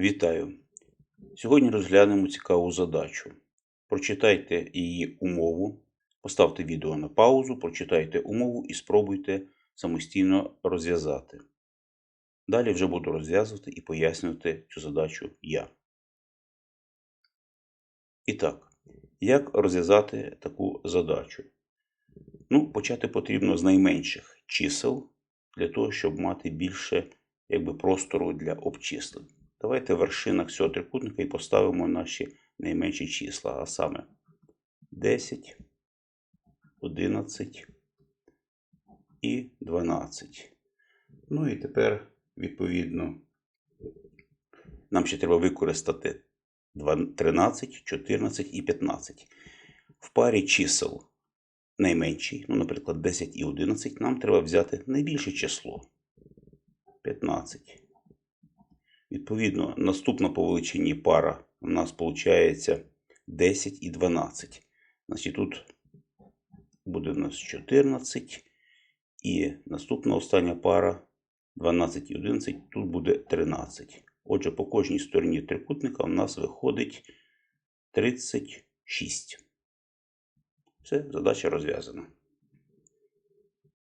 Вітаю! Сьогодні розглянемо цікаву задачу. Прочитайте її умову, поставте відео на паузу, прочитайте умову і спробуйте самостійно розв'язати. Далі вже буду розв'язувати і пояснювати цю задачу я. І так, як розв'язати таку задачу? Ну, почати потрібно з найменших чисел для того, щоб мати більше якби, простору для обчислень. Давайте в вершинах цього трикутника і поставимо наші найменші числа, а саме 10, 11 і 12. Ну і тепер, відповідно, нам ще треба використати 13, 14 і 15. В парі чисел найменший, ну, наприклад, 10 і 11, нам треба взяти найбільше число 15. Відповідно, наступна по величині пара у нас виходить 10 і 12. Значить, тут буде у нас 14. І наступна остання пара 12 і 11, тут буде 13. Отже, по кожній стороні трикутника у нас виходить 36. Все, задача розв'язана.